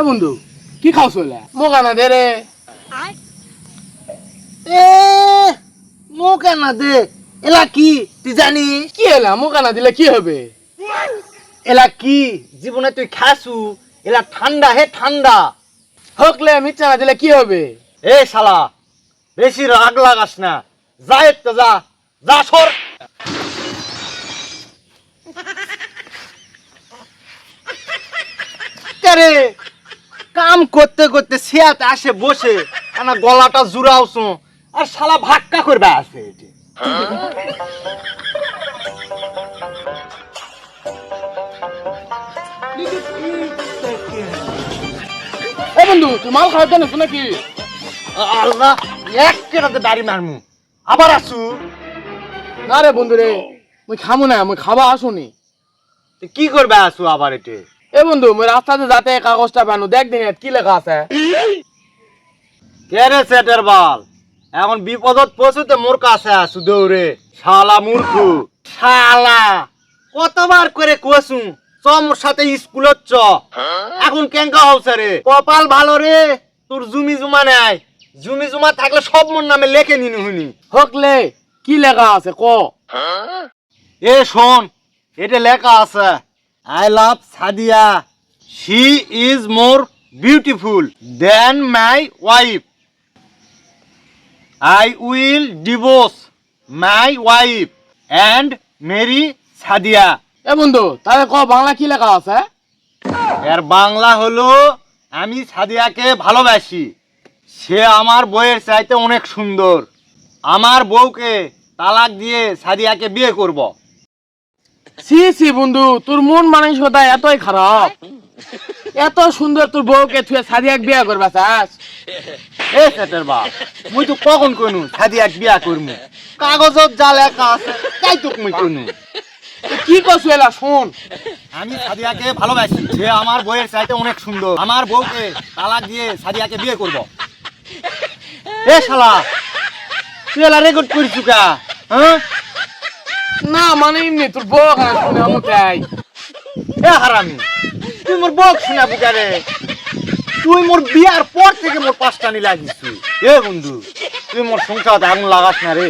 এ বন্ধু কি খাও চলে মোকা না দে রে। এ দে। এলা কি তুই জানিস? কি এলা? দিলে কি হবে? এলা কি জীবনে তুই খাসু? এলা ঠান্ডা হে ঠান্ডা। হকলে মিথ্যা না দিলে কি হবে? এ শালা বেশি রাগ লাগাস না। যা একটু যা। যা সর। রে? কাম করতে করতে সিয়াতে আসে, বসে না গলাটা জুড়াওছো আর শালা ভাক্কা করবে আসে এটি। এ বন্ধু, তুই মাল খাওয়াতে না নাকি? আল্লাহ, এক কেটাতে বাড়ি মারমু। আবার আসু। না রে বন্ধু রে, মুই খামু না, মুই খাবা আসুনি। কি করবে আসু আবার এটি? এ বন্ধু মুই রাস্তাতে যাতে কাগজটা বানু দেখ দিন কি লেখা আছে। কে রে সেটের বাল? এখন বিপদত পৌঁছতে মোর কাছে আসু দৌড়ে। শালা মূর্খু। শালা। কতবার করে কোসু চ মোর সাথে স্কুলত চ। এখন কেঙ্কা হচ্ছে রে। কপাল ভালো রে তোর জুমি জুমা নাই। জুমি জুমা থাকলে সব মোর নামে লেখে নিনু হুনি। হকলে কি লেখা আছে ক? এ শোন এটা লেখা আছে। I love Sadia she is more beautiful than my wife I will divorce my wife and marry Sadia এ বন্ধু তাহলে ক বাংলা কি লেখা আছে? এর বাংলা হলো আমি সাদিয়াকে ভালোবাসি। সে আমার বইয়ের চাইতে অনেক সুন্দর। আমার বউকে তালাক দিয়ে সাদিয়াকে বিয়ে করব। সি সি বন্ধু তোর মন মানসিকতা এতই খারাপ। এত সুন্দর তোর বউকে তুই সাদিয়াক বিয়া করবা চাস? এ সেটের বাপ মুই তো কখন কইনু সাদিয়াক বিয়া করমু? কাগজত যা লেখা আছে তাই তো মুই কইনু। কি করছু এলা শোন? আমি সাদিয়াকে ভালোবাসি সে আমার বইয়ের চাইতে অনেক সুন্দর। আমার বউকে তালাক দিয়ে সাদিয়াকে বিয়ে করব। এ শালা তুই এলা রেকর্ড করিস কা হ্যাঁ? না মানে এমনি তোর বউ খারাপ শুনে আমি তাই এ হারামি তুই মোর বক শোনা বুকারে তুই মোর বিয়ার পর থেকে মোর পাঁচটানি লাগিস এ বন্ধু তুই মোর সংসার আগুন লাগাস না রে।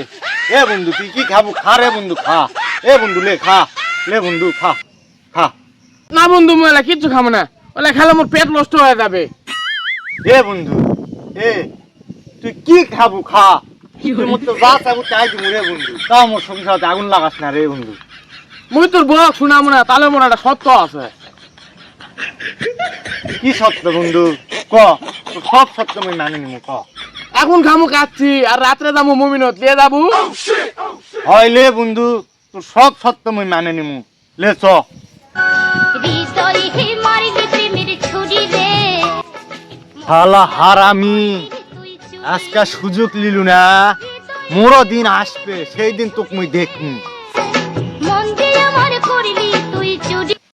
এ বন্ধু তুই কি খাব? খা রে বন্ধু খা। এ বন্ধু লে খা। লে বন্ধু খা। খা। না বন্ধু মই এলা কিচ্ছু খাব না। ওলা খেলে মোর পেট নষ্ট হয়ে যাবে। এ বন্ধু এ তুই কি খাব? খা। আগুন লাগাস না রে বন্ধু। মুই তোর বউ শুনাবো না তাহলে মোর একটা সত্য আছে। কি সত্য বন্ধু? ক সব সত্য মানি নিমু ক। এখন খামু খাচ্ছি আর রাত্রে যাব মুমিনত লিয়ে যাব। হয় লে বন্ধু তোর সব সত্য মই মানে নিমু লে চ। শালা হারামি। আজকা সুযোগ লিলু না মোরও দিন আসবে সেই দিন তোক মুই দেখমু।